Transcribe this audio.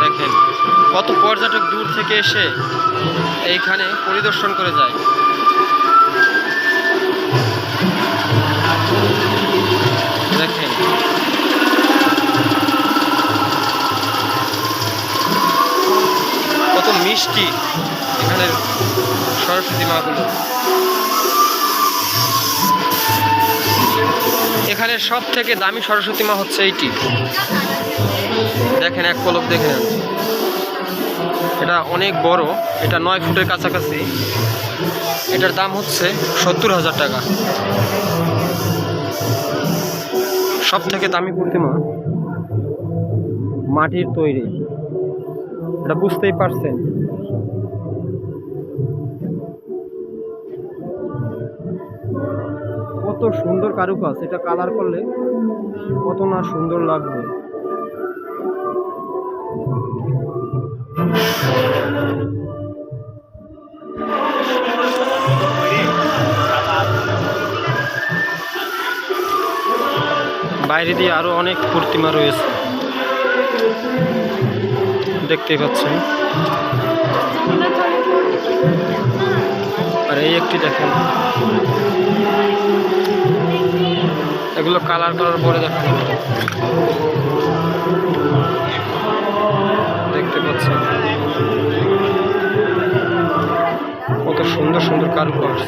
দেখেন, কত পর্যটক দূর থেকে এসে এইখানে পরিদর্শন করে যায়। দেখেন। কত মিষ্টি এখানের সরস্বতী মাগুলো। এখানে সব থেকে দামি সরস্বতী মা হচ্ছে এইটি। দেখেন এক পলক দেখে এটা অনেক বড়, এটা নয় ফুটের কাছাকাছি। এটার দাম হচ্ছে সত্তর হাজার টাকা। সব থেকে দামি প্রতিমা মাটির তৈরি। এটা বুঝতেই পারছেন। কত সুন্দর কারুকাজ, এটা কালার করলে কত না সুন্দর লাগবে। বাইরে দিয়ে আরও অনেক প্রতিমা রয়েছে। দেখতে পাচ্ছেন। আর এই একটি দেখেন। এগুলো কালার করার পরে দেখেন দেখতে পাচ্ছেন কত সুন্দর সুন্দর কারুকাজ।